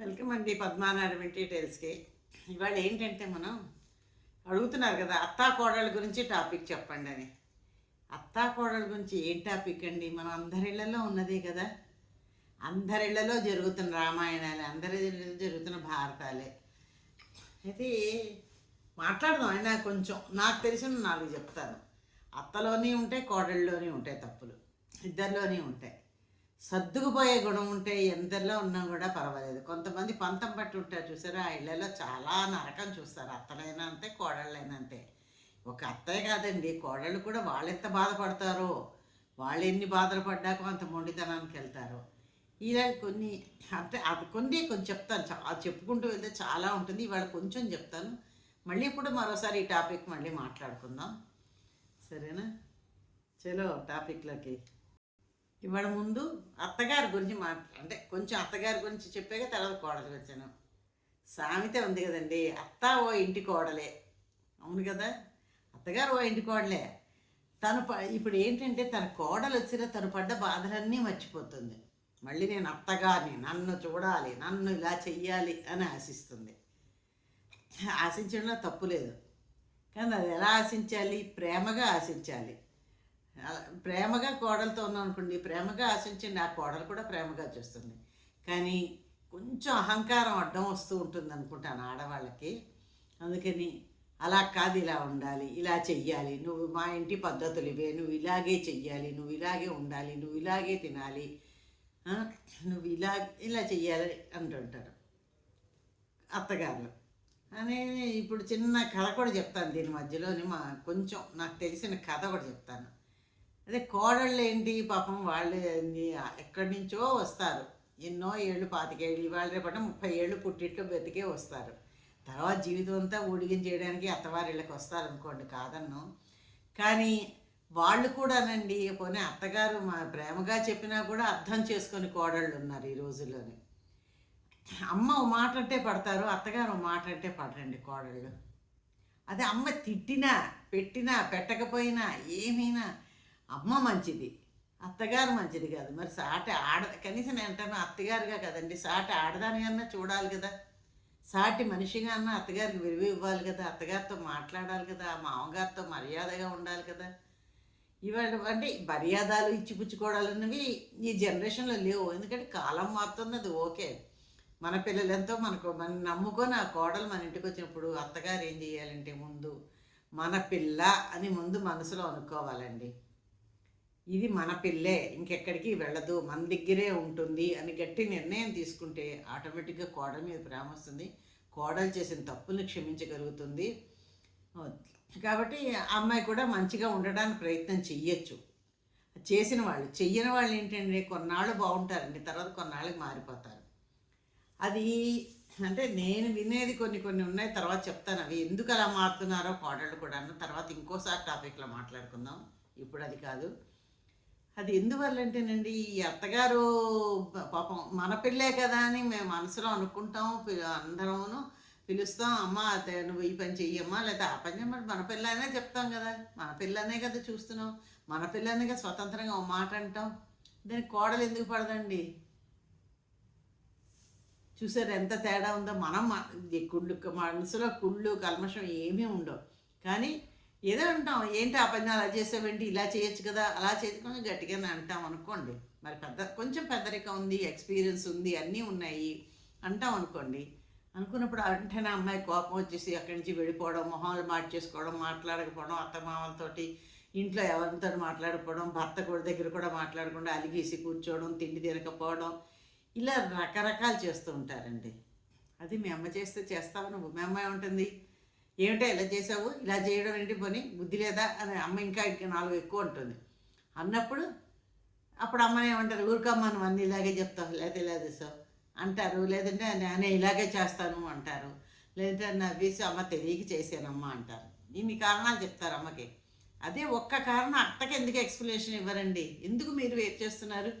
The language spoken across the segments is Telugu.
వెల్కమ్ అండి పద్మానారాయణ డీటెయిల్స్కి ఇవాళ ఏంటంటే మనం అడుగుతున్నారు కదా అత్తా కోడళ్ళ గురించి టాపిక్ చెప్పండి అని. అత్తా కోడళ్ళ గురించి ఏం టాపిక్ అండి? మనం అందరిళ్ళలో ఉన్నదే కదా. అందరిళ్ళలో జరుగుతున్న రామాయణాలే అందరిళ్ళలో జరుగుతున్న భారతాలే. అయితే మాట్లాడదాం అయినా కొంచెం. నాకు తెలిసిన నాలుగు చెప్తాను. అత్తలోనే ఉంటాయి కోడళ్ళలోనే ఉంటాయి తప్పులు. ఇద్దరిలోనే ఉంటాయి. సర్దుకుపోయే గుణం ఉంటే ఎందరిలో ఉన్నా కూడా పర్వాలేదు. కొంతమంది పంతం పట్టి ఉంటారు చూసారా? ఆ ఇళ్ళలో చాలా నరకం చూస్తారు. అత్తలైనా అంతే కోడళ్ళైనా అంతే. ఒక అత్తయ్య కాదండి కోడళ్ళు కూడా వాళ్ళు ఎంత బాధపడతారో వాళ్ళు ఎన్ని బాధలు పడ్డాకో అంత మొండితనానికి వెళ్తారు. ఇలా కొన్ని అంటే అది కొన్ని కొంచెం చెప్తాను. చా చెప్పుకుంటూ వెళ్తే చాలా ఉంటుంది. ఇవాళ కొంచెం చెప్తాను. మళ్ళీ ఇప్పుడు మరోసారి ఈ టాపిక్ మళ్ళీ మాట్లాడుకుందాం. సరేనా? చలో టాపిక్లోకి. ఇవాళ ముందు అత్తగారి గురించి మాట్లా అంటే కొంచెం అత్తగారి గురించి చెప్పాక తర్వాత కోడలు వచ్చాను. సామెత ఉంది కదండి అత్త ఓ ఇంటి కోడలే. అవును కదా? అత్తగారు ఓ ఇంటి కోడలే. తను ప ఇప్పుడు ఏంటంటే తన కోడలు వచ్చిన తను పడ్డ బాధలన్నీ మర్చిపోతుంది. మళ్ళీ నేను అత్తగారిని నన్ను చూడాలి నన్ను ఇలా చెయ్యాలి అని ఆశిస్తుంది. ఆశించడంలో తప్పు లేదు. కానీ అది ఎలా ఆశించాలి? ప్రేమగా ఆశించాలి. అలా ప్రేమగా కోడలతో ఉన్నాం అనుకోండి ప్రేమగా ఆశించండి ఆ కోడలు కూడా ప్రేమగా చూస్తుంది. కానీ కొంచెం అహంకారం అడ్డం వస్తూ ఉంటుంది అనుకుంటాను ఆడవాళ్ళకి. అందుకని అలా కాదు ఇలా ఉండాలి ఇలా చెయ్యాలి. నువ్వు మా ఇంటి పద్ధతులు ఇవే నువ్వు ఇలాగే చెయ్యాలి నువ్వు ఇలాగే ఉండాలి నువ్వు ఇలాగే తినాలి నువ్వు ఇలా ఇలా చెయ్యాలి అంటుంటారు అత్తగారులు. అని ఇప్పుడు చిన్న కథ కూడా చెప్తాను దీని మధ్యలోని మా కొంచెం నాకు తెలిసిన కథ కూడా చెప్తాను. అదే కోడళ్ళు ఏంటి పాపం వాళ్ళు ఎక్కడి నుంచో వస్తారు. ఎన్నో ఏళ్ళు పాతికేళ్ళు ఇవాళ రేపటి ముప్పై ఏళ్ళు పుట్టిట్లో బతికే వస్తారు. తర్వాత జీవితం అంతా ఊడిగం చేయడానికి అత్తవారిళ్ళకి వస్తారు అనుకోండి కాదన్ను. కానీ వాళ్ళు కూడానండి పోనీ అత్తగారు మా ప్రేమగా చెప్పినా కూడా అర్థం చేసుకొని కోడళ్ళు ఉన్నారు ఈ రోజుల్లోని. అమ్మ ఓ మాట అంటే పడతారు అత్తగారు మాట అంటే పడరండి కోడళ్ళు. అదే అమ్మ తిట్టినా పెట్టినా పెట్టకపోయినా ఏమైనా అమ్మ మంచిది అత్తగారు మంచిది కాదు. మరి సాటి ఆడ కనీసం నేను అంటాను అత్తగారుగా కదండి సాటి ఆడదాని అన్నా చూడాలి కదా. సాటి మనిషిగా అన్న అత్తగారికి విలువ ఇవ్వాలి కదా అత్తగారితో మాట్లాడాలి కదా మామగారితో మర్యాదగా ఉండాలి కదా. ఇవాళ అంటే మర్యాదలు ఇచ్చిపుచ్చుకోవడాలన్నవి ఈ జనరేషన్లో లేవు. ఎందుకంటే కాలం మారుతున్నది ఓకే. మన పిల్లలు ఎంతో మనకు మన నమ్ముకొని ఆ కోడలు మన ఇంటికి వచ్చినప్పుడు అత్తగారు ఏం చేయాలంటే ముందు మన పిల్ల అని ముందు మనసులో అనుకోవాలండి. ఇది మన పిల్లే ఇంకెక్కడికి వెళ్ళదు మన దగ్గరే ఉంటుంది అని గట్టి నిర్ణయం తీసుకుంటే ఆటోమేటిక్గా కోడల మీద ప్రేమ వస్తుంది. కోడలు చేసిన తప్పుని క్షమించగలుగుతుంది. కాబట్టి అమ్మాయి కూడా మంచిగా ఉండడానికి ప్రయత్నం చెయ్యొచ్చు. చేసిన వాళ్ళు చెయ్యని వాళ్ళు ఏంటంటే కొన్నాళ్ళు బాగుంటారండి తర్వాత కొన్నాళ్ళకి మారిపోతారు. అది అంటే నేను వినేది కొన్ని కొన్ని ఉన్నాయి తర్వాత చెప్తాను అవి. ఎందుకు అలా మారుతున్నారో కోడళ్ళు కూడా తర్వాత ఇంకోసారి టాపిక్లో మాట్లాడుకుందాం. ఇప్పుడు అది కాదు. అది ఎందువల్ల అంటేనండి ఈ అత్తగారు పాపం మన పిల్లే కదా అని మేము మనసులో అనుకుంటాం అందరమును పిలుస్తాం అమ్మ నువ్వు ఈ పని చెయ్యమ్మా లేదా ఆ పని చేయమని మన పిల్లనే చెప్తాం కదా మన పిల్లనే కదా చూస్తున్నాం మన పిల్లనే కదా స్వతంత్రంగా ఓ మాట అంటాం. దానికి కోడలు ఎందుకు పడదండి? చూసారు ఎంత తేడా ఉందో మనం కుళ్ళు మనసులో కుళ్ళు కల్మషం ఏమీ ఉండవు. కానీ ఏదో అంటాం ఏంటి ఆ పని అలా చేసావండి ఇలా చేయొచ్చు కదా అలా చేసి కొంచెం గట్టిగానే అంటాం అనుకోండి. మరి పెద్ద కొంచెం పెద్దరికం ఉంది ఎక్స్పీరియన్స్ ఉంది అన్నీ ఉన్నాయి అంటాం అనుకోండి. అనుకున్నప్పుడు వెంటనే అమ్మాయి కోపం వచ్చేసి అక్కడి నుంచి వెళ్ళిపోవడం మొహాలు మార్చేసుకోవడం మాట్లాడకపోవడం అత్తమామలతోటి ఇంట్లో ఎవరితో మాట్లాడుకోవడం భర్త కూడా దగ్గర కూడా మాట్లాడకుండా అలిగేసి కూర్చోవడం తిండి తినకపోవడం ఇలా రకరకాలు చేస్తూ ఉంటారండి. అది మీ అమ్మ చేస్తే చేస్తావు నువ్వు? మీ అమ్మాయి ఉంటుంది ఏమిటో ఇలా చేసావు ఇలా చేయడం ఏంటి పని? బుద్ధి లేదా? అని అమ్మ ఇంకా నాలుగు ఎక్కువ ఉంటుంది అన్నప్పుడు అప్పుడు అమ్మ ఏమంటారు? ఊరికమ్మ నువ్వు అన్నీ ఇలాగే చెప్తావు. లేదా ఇలా చేసావు అంటారు. లేదంటే నేను ఇలాగే చేస్తాను అంటారు. లేదంటే నా నవ్వేసి అమ్మ తెలియక చేశానమ్మా అంటారు. ఇన్ని కారణాలు చెప్తారు అమ్మకి. అదే ఒక్క కారణం అత్తకి ఎందుకు ఎక్స్ప్లెనేషన్ ఇవ్వరండి? ఎందుకు మీరు వెయిట్ చేస్తున్నారు?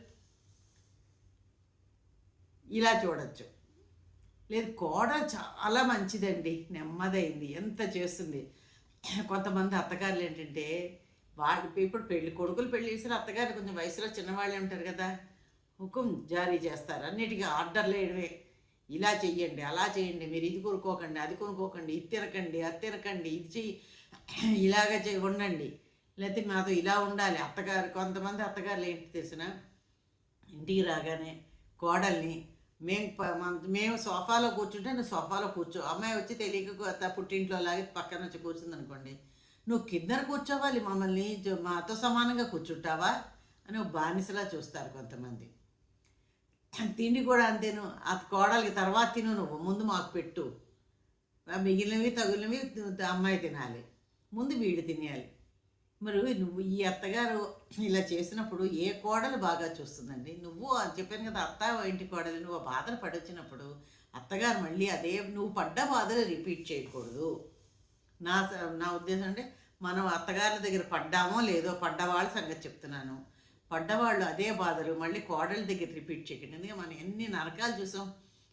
ఇలా చూడొచ్చు. లేదు కోడ చాలా మంచిదండి. నెమ్మదైంది. ఎంత చేస్తుంది? కొంతమంది అత్తగారులు ఏంటంటే వాళ్ళు ఇప్పుడు పెళ్ళి కొడుకులు పెళ్ళి చేసిన అత్తగారు కొంచెం వయసులో చిన్నవాళ్ళే ఉంటారు కదా హుకుం జారీ చేస్తారు. అన్నిటికీ ఆర్డర్లు వేయడమే ఇలా చెయ్యండి అలా చేయండి మీరు ఇది కొనుక్కోకండి అది కొనుక్కోకండి ఇది తినకండి అది తినకండి ఇది చెయ్యి ఇలాగ చే ఉండండి. లేకపోతే మాతో ఇలా ఉండాలి. అత్తగారు కొంతమంది అత్తగారులు ఏంటి తెలిసిన? ఇంటికి రాగానే కోడల్ని మేము మేము సోఫాలో కూర్చుంటే నువ్వు సోఫాలో కూర్చో. అమ్మాయి వచ్చి తెలియక పుట్టింట్లో లాగే పక్కన వచ్చి కూర్చుంది అనుకోండి నువ్వు కిందన కూర్చోవాలి మమ్మల్ని మాతో సమానంగా కూర్చుంటావా? అని ఒక బానిసలా చూస్తారు కొంతమంది. తిండి కూడా అంతేను. ఆ కోడలికి తర్వాత తిను నువ్వు. ముందు మాకు పెట్టు. మిగిలినవి తగిలినవి అమ్మాయి తినాలి. ముందు వీడు తినేయాలి. మరి నువ్వు ఈ అత్తగారు ఇలా చేసినప్పుడు ఏ కోడలు బాగా చూస్తుందండి? నువ్వు అని చెప్పాను కదా అత్త ఇంటి కోడలు నువ్వు బాధలు పడొచ్చినప్పుడు అత్తగారు మళ్ళీ అదే నువ్వు పడ్డ బాధలు రిపీట్ చేయకూడదు. నా స- నా ఉద్దేశం అంటే మనం అత్తగారి దగ్గర పడ్డామో లేదో పడ్డవాళ్ళ సంగతి చెప్తున్నాను. పడ్డవాళ్ళు అదే బాధలు మళ్ళీ కోడల దగ్గర రిపీట్ చేయకండి. ఎందుకంటే మనం ఎన్ని నరకాలు చూసాం.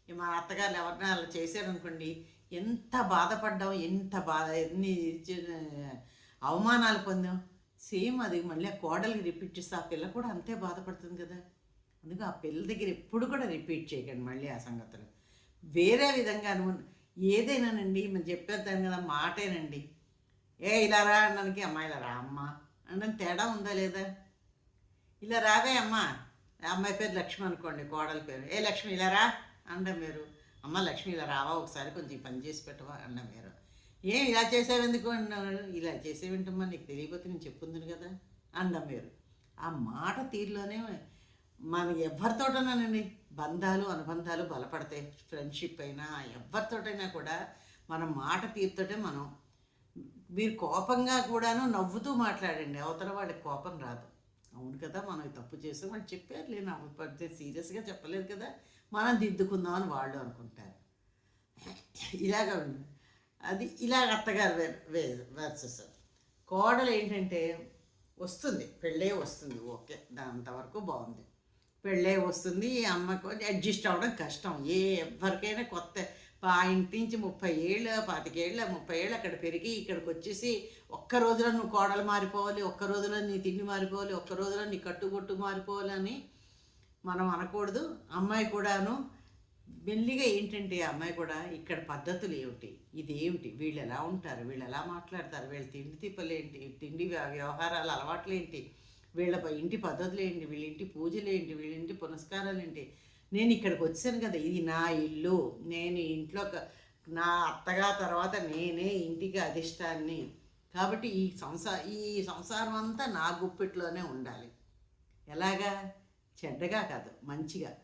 మా అత్తగారు ఎవరినైనా అలా చేశారనుకోండి ఎంత బాధపడ్డాం ఎంత బాధ ఎన్ని అవమానాలు పొందాం. సేమ్ అది మళ్ళీ ఆ కోడలికి రిపీట్ చేస్తే ఆ పిల్ల కూడా అంతే బాధపడుతుంది కదా. అందుకే ఆ పిల్ల దగ్గర ఎప్పుడు కూడా రిపీట్ చేయకండి మళ్ళీ ఆ సంగతులు. వేరే విధంగా అను ఏదైనానండి మనం చెప్పేద్దాం కదా మాటేనండి. ఏ ఇలా రా అనడానికి అమ్మ ఇలా రా అమ్మ. అనడం తేడా ఉందా లేదా? ఇలా రావే అమ్మ. అమ్మాయి పేరు లక్ష్మి అనుకోండి కోడల పేరు. ఏ లక్ష్మి ఇలా రా అనడం మీరు. అమ్మ లక్ష్మి ఇలా రావా ఒకసారి కొంచెం పని చేసి పెట్టవా అన్న మీరు. ఏం ఇలా చేసావెందుకు అన్నాడు. ఇలా చేసేవింటమ్మా నీకు తెలియకపోతే నేను చెప్పుంది కదా అండ మీరు ఆ మాట తీరులోనే మన ఎవరితోటనండి బంధాలు అనుబంధాలు బలపడతాయి. ఫ్రెండ్షిప్ అయినా ఎవరితోటైనా కూడా మన మాట తీరుతోటే మనం మీరు కోపంగా కూడాను నవ్వుతూ మాట్లాడండి. అవతల వాళ్ళకి కోపం రాదు. అవును కదా మనం తప్పు చేసాం వాళ్ళు చెప్పారు లేదు నవ్వపడితే సీరియస్గా చెప్పలేదు కదా మనం దిద్దుకుందాం అని వాళ్ళు అనుకుంటారు. ఇలాగ ఉంది అది ఇలా అత్తగారు వే వర్సెస్ కోడలు ఏంటంటే వస్తుంది పెళ్ళే వస్తుంది ఓకే దాంతవరకు బాగుంది. పెళ్ళే వస్తుంది ఈ అమ్మకు అడ్జస్ట్ అవ్వడం కష్టం. ఏ ఎవరికైనా కొత్త ఆ ఇంటి నుంచి ముప్పై ఏళ్ళు పాతికేళ్ళ ముప్పై ఏళ్ళు అక్కడ పెరిగి ఇక్కడికి వచ్చేసి ఒక్క రోజులో నువ్వు కోడలు మారిపోవాలి ఒక్క రోజులో నీ తిండి మారిపోవాలి ఒక్క రోజులో నీ కట్టుబొట్టు మారిపోవాలి అని మనం అనకూడదు. అమ్మాయి కూడాను మెల్లిగా ఏంటంటే ఆ అమ్మాయి కూడా ఇక్కడ పద్ధతులు ఏమిటి? ఇది వీళ్ళు ఎలా ఉంటారు? వీళ్ళు ఎలా మాట్లాడతారు? వీళ్ళ తిండి తిప్పలు ఏంటి? తిండి వ్యవహారాలు అలవాట్లు ఏంటి? వీళ్ళ ఇంటి పద్ధతులు ఏంటి? వీళ్ళ ఇంటి పూజలు ఏంటి? వీళ్ళ ఇంటి పునస్కారాలు ఏంటి? నేను ఇక్కడికి వచ్చాను కదా ఇది నా ఇల్లు. నేను ఇంట్లో నా అత్తగా తర్వాత నేనే ఇంటికి అధిష్టాన్ని. కాబట్టి ఈ సంసా ఈ సంసారం అంతా నా గుప్పిట్లోనే ఉండాలి. ఎలాగా? చెడ్డగా కాదు మంచిగా.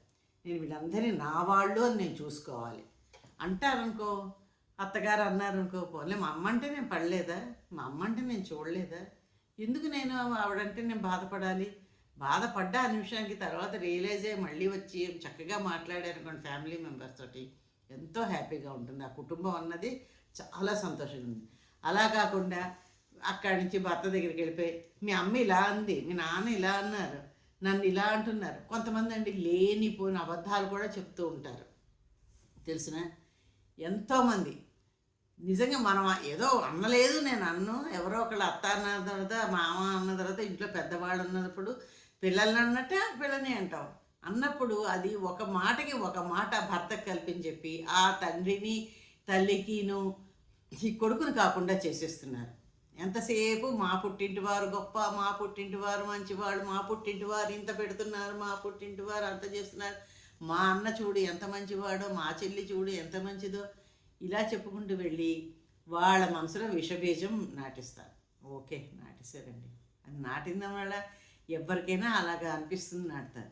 నేను వీళ్ళందరినీ నా వాళ్ళు అని నేను చూసుకోవాలి. అంటారనుకో అత్తగారు అన్నారనుకో పోలే మా అమ్మ అంటే నేను పడలేదా? మా అమ్మ అంటే నేను చూడలేదా? ఎందుకు నేను ఆవిడంటే నేను బాధపడాలి? బాధపడ్డా ఆ నిమిషానికి తర్వాత రియలైజ్ అయ్యి మళ్ళీ వచ్చి చక్కగా మాట్లాడారనుకోండి ఫ్యామిలీ మెంబర్స్ తోటి. ఎంతో హ్యాపీగా ఉంటుంది. ఆ కుటుంబం అన్నది చాలా సంతోషంగా ఉంది. అలా కాకుండా అక్కడి నుంచి భర్త దగ్గరికి వెళ్ళిపోయి మీ అమ్మ ఇలా అంది మీ నాన్న ఇలా అన్నారు నన్ను ఇలా అంటున్నారు. కొంతమంది అండి లేనిపోయిన అబద్ధాలు కూడా చెప్తూ ఉంటారు. తెలిసిన? ఎంతోమంది. నిజంగా మనం ఏదో అన్నలేదు నేను అన్ను. ఎవరో ఒకళ్ళు అత్త అన్న తర్వాత మామ అన్న తర్వాత ఇంట్లో పెద్దవాళ్ళు అన్నప్పుడు పిల్లల్ని అన్నట్టే పిల్లని అంటాం. అన్నప్పుడు అది ఒక మాటకి ఒక మాట భర్తకు కల్పించి చెప్పి ఆ తండ్రిని తల్లికిను ఈ కొడుకుని కాకుండా చేసేస్తున్నారు. ఎంతసేపు మా పుట్టింటి వారు గొప్ప మా పుట్టింటి వారు మంచివాళ్ళు మా పుట్టింటి వారు ఇంత పెడుతున్నారు మా పుట్టింటి వారు అంత చేస్తున్నారు. మా అన్న చూడు ఎంత మంచివాడో మా చెల్లి చూడు ఎంత మంచిదో. ఇలా చెప్పుకుంటూ వెళ్ళి వాళ్ళ మనసులో విషబీజం నాటిస్తారు. ఓకే నాటేశారండి అది నాటిన వల్ల ఎవరికైనా అలాగా అనిపిస్తుంది నాటుతారు.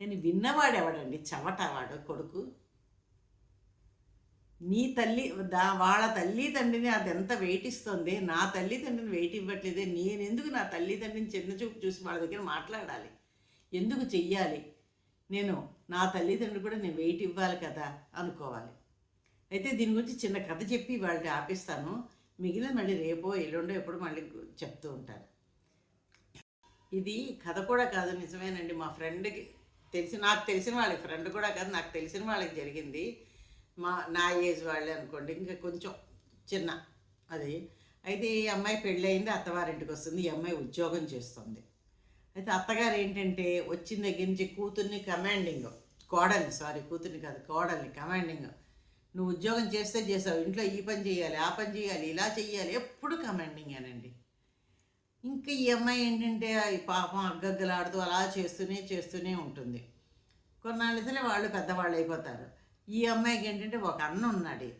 కానీ విన్నవాడు ఎవడండి చవట వాడు కొడుకు. నీ తల్లి దా వాళ్ళ తల్లి తండ్రిని అది ఎంత వెయిట్ ఇస్తుంది నా తల్లి తండ్రిని వెయిట్ ఇవ్వట్లేదే నేను ఎందుకు నా తల్లి తండ్రిని చిన్న చూపు చూసి వాళ్ళ దగ్గర మాట్లాడాలి? ఎందుకు చెయ్యాలి? నేను నా తల్లిదండ్రులు కూడా నేను వెయిట్ ఇవ్వాలి కదా అనుకోవాలి. అయితే దీని గురించి చిన్న కథ చెప్పి వాళ్ళని ఆపిస్తాను. మిగిలిన మళ్ళీ రేపో ఎల్లుండో ఎప్పుడు మళ్ళీ చెప్తూ ఉంటాను ఇది కథ కూడా కాదు నిజమేనండి. మా ఫ్రెండ్కి తెలిసి నాకు తెలిసిన వాళ్ళకి ఫ్రెండ్ కూడా కాదు నాకు తెలిసిన వాళ్ళకి జరిగింది. మా నా ఏజ్ వాళ్ళే అనుకోండి ఇంకా కొంచెం చిన్న అది. అయితే ఈ అమ్మాయి పెళ్ళయింది అత్తవారింటికి వస్తుంది ఈ అమ్మాయి ఉద్యోగం చేస్తుంది. అయితే అత్తగారు ఏంటంటే వచ్చిన దగ్గర నుంచి కూతుర్ని కమాండింగ్ కోడల్ని సారీ కూతుర్ని కాదు కోడల్ని కమాండింగ్ నువ్వు ఉద్యోగం చేస్తే చేసావు ఇంట్లో ఈ పని చేయాలి ఆ పని చేయాలి ఇలా చేయాలి ఎప్పుడు కమాండింగ్ అనండి. ఇంకా ఈ అమ్మాయి ఏంటంటే ఈ పాపం అగ్గగ్గలాడుతూ అలా చేస్తూనే చేస్తూనే ఉంటుంది. కొన్నాళ్ళసలే వాళ్ళు పెద్దవాళ్ళు అయిపోతారు. ఈ అమ్మాయికి ఏంటంటే ఒక అన్న ఉన్నాడు.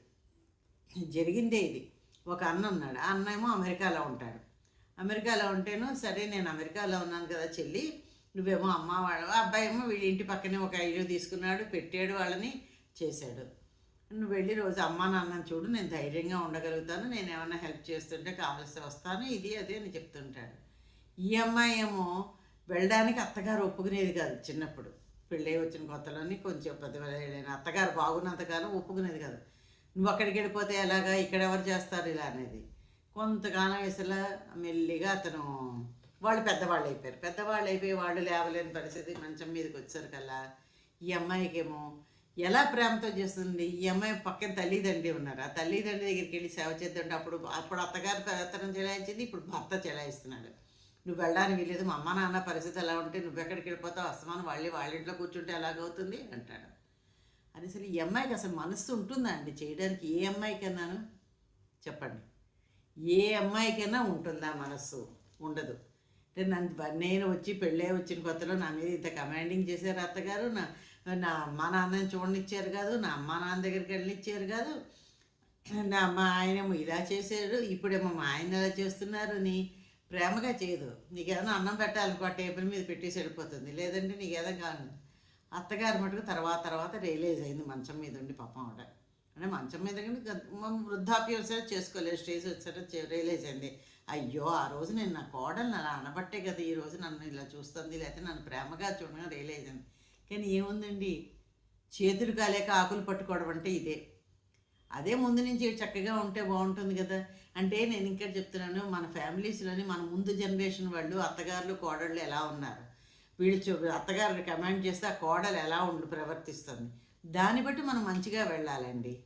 జరిగిందే ఇది. ఒక అన్న ఉన్నాడు. ఆ అన్న ఏమో అమెరికాలో ఉంటాడు. అమెరికాలో ఉంటేను సరే నేను అమెరికాలో ఉన్నాను కదా చెల్లి నువ్వేమో అమ్మ వాళ్ళ అబ్బాయి ఏమో వీళ్ళ ఇంటి పక్కనే ఒక ఐడియో తీసుకున్నాడు పెట్టాడు వాళ్ళని చేశాడు. నువ్వు వెళ్ళి రోజు అమ్మా నాన్నని చూడు నేను ధైర్యంగా ఉండగలుగుతాను నేను ఏమైనా హెల్ప్ చేస్తుంటే కావాల్సి వస్తాను ఇది అదే అని చెప్తుంటాడు. ఈ అమ్మాయి ఏమో వెళ్ళడానికి అత్తగారు ఒప్పుకునేది కాదు చిన్నప్పుడు. పెళ్ళై వచ్చిన కొత్తలోని కొంచెం పెద్ద అత్తగారు బాగున్నంతకాలం ఒప్పుకునేది కాదు. నువ్వు అక్కడికి వెళ్ళిపోతే ఎలాగా? ఇక్కడ ఎవరు చేస్తారు? ఇలా అనేది. కొంతకాలం వేసలా మెల్లిగా అతను వాళ్ళు పెద్దవాళ్ళు అయిపోయారు. పెద్దవాళ్ళు అయిపోయి వాళ్ళు లేవలేని పరిస్థితి మంచం మీదకి వచ్చేసరికల్లా ఈ అమ్మాయికేమో ఎలా ప్రేమతో చేస్తుంది ఈ అమ్మాయి పక్కన తల్లిదండ్రి ఉన్నారు. ఆ తల్లిదండ్రి దగ్గరికి వెళ్ళి సేవ చేద్దంటే అప్పుడు అప్పుడు అత్తగారు అతను చెలాయించింది ఇప్పుడు భర్త చెలాయిస్తున్నాడు. నువ్వు వెళ్ళడానికి వీలేదు మా అమ్మ నాన్న పరిస్థితి ఎలా ఉంటే నువ్వు ఎక్కడికి వెళ్ళిపోతావు అస్తమానం వాళ్ళే వాళ్ళ ఇంట్లో కూర్చుంటే ఎలాగవుతుంది అంటాడు. అని అసలు ఈ అమ్మాయికి అసలు మనస్సు ఉంటుందా అండి? చేయడానికి ఏ అమ్మాయికన్నాను చెప్పండి. ఏ అమ్మాయికైనా ఉంటుందా మనస్సు? ఉండదు. అంటే నన్ను నేను వచ్చి పెళ్ళే వచ్చిన కొత్తలో నా మీద ఇంత కమాండింగ్ చేశారు అత్తగారు నా నా అమ్మ నాన్నని చూడనిచ్చారు కాదు నా అమ్మ నాన్న దగ్గరికి వెళ్ళనిచ్చారు కాదు నా మా ఆయనేమో ఇలా చేశాడు ఇప్పుడేమో మా ఆయన ఇలా చేస్తున్నారు అని ప్రేమగా చేయదు. నీకేదైనా అన్నం పెట్టాలనుకో ఆ టేబుల్ మీద పెట్టేసి వెళ్ళిపోతుంది. లేదంటే నీకేదో కాను అత్తగారు మటుకు తర్వాత తర్వాత రియలైజ్ అయింది మంచం మీద ఉండి పాపం ఆవిడ. అంటే మంచం మీద కానీ మనం వృద్ధాప్యం వచ్చారో చేసుకోలేదు. స్టేజ్ వచ్చారో రియలైజ్ అయింది. అయ్యో ఆ రోజు నేను నా కోడలు అలా అనబట్టే కదా ఈ రోజు నన్ను ఇలా చూస్తుంది. లేకపోతే నన్ను ప్రేమగా చూడగా రియలైజ్ అయింది. కానీ ఏముందండి? చేతులు కాలేక ఆకులు పట్టుకోవడం అంటే ఇదే. అదే ముందు నుంచి చక్కగా ఉంటే బాగుంటుంది కదా. అంటే నేను ఇంకా చెప్తున్నాను మన ఫ్యామిలీస్లోని మన ముందు జనరేషన్ వాళ్ళు అత్తగారులు కోడళ్ళు ఎలా ఉన్నారు? వీళ్ళు చూ అత్తగారు కమాండ్ చేస్తే ఆ కోడలు ఎలా ఉండి ప్రవర్తిస్తుంది? దాన్ని బట్టి మనం మంచిగా వెళ్ళాలండి.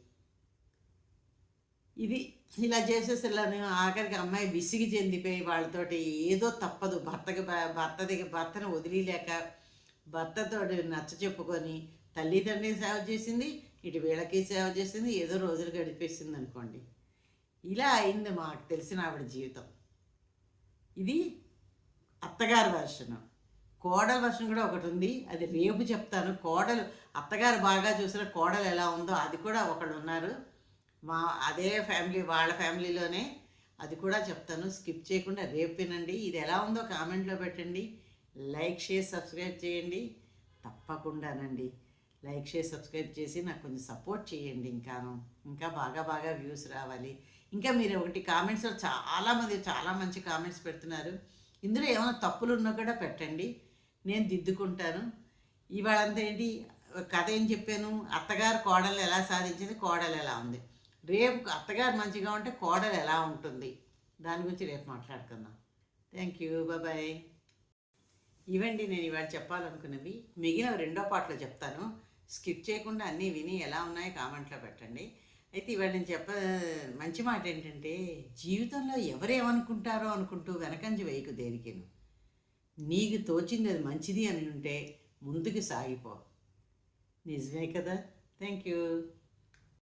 ఇది ఇలా చేసేసరిలాను ఆఖరికి అమ్మాయి విసిగి చెందిపోయి వాళ్ళతోటి ఏదో తప్పదు. భర్తకి భర్త దగ్గర భర్తను వదిలేక భర్తతో నచ్చ చెప్పుకొని తల్లిదండ్రిని సేవ చేసింది ఇటు వీళ్ళకి సేవ చేసింది ఏదో రోజులు గడిపేసింది అనుకోండి. ఇలా అయింది మాకు తెలిసిన ఆవిడ జీవితం. ఇది అత్తగారి వర్షను కోడల వర్షం కూడా ఒకటి ఉంది. అది రేపు చెప్తాను. కోడలు అత్తగారు బాగా చూసిన కోడలు ఎలా ఉందో అది కూడా ఒకళ్ళు ఉన్నారు. మా అదే ఫ్యామిలీ వాళ్ళ ఫ్యామిలీలోనే అది కూడా చెప్తాను. స్కిప్ చేయకుండా రేపు వినండి. ఇది ఎలా ఉందో కామెంట్లో పెట్టండి. లైక్ షేర్ సబ్స్క్రైబ్ చేయండి. తప్పకుండానండి. లైక్ చేసి సబ్స్క్రైబ్ చేసి నాకు కొంచెం సపోర్ట్ చేయండి ఇంకాను ఇంకా బాగా బాగా వ్యూస్ రావాలి. ఇంకా మీరు ఒకటి కామెంట్స్లో చాలామంది చాలా మంచి కామెంట్స్ పెడుతున్నారు. ఇందులో ఏమైనా తప్పులు ఉన్నా కూడా పెట్టండి. నేను దిద్దుకుంటాను. ఇవాళంతా ఏంటి? కథ ఏం చెప్పాను? అత్తగారు కోడలు ఎలా సాధించింది? కోడలు ఎలా ఉంది? రేపు అత్తగారు మంచిగా ఉంటే కోడలు ఎలా ఉంటుంది? దాని గురించి రేపు మాట్లాడుకుందాం. థ్యాంక్ యూ బాయ్ ఇవండి నేను ఇవాళ చెప్పాలనుకున్నవి. మిగిలిన రెండో పాటలో చెప్తాను. స్కిప్ చేయకుండా అన్నీ విని ఎలా ఉన్నాయో కామెంట్లో పెట్టండి. అయితే ఇవాళ నేను చెప్ప మంచి మాట ఏంటంటే జీవితంలో ఎవరేమనుకుంటారో అనుకుంటూ వెనకంజ వేయకు దేనికేను. నీకు తోచింది అది మంచిది అని ఉంటే ముందుకు సాగిపో. నిజమే కదా? Thank you.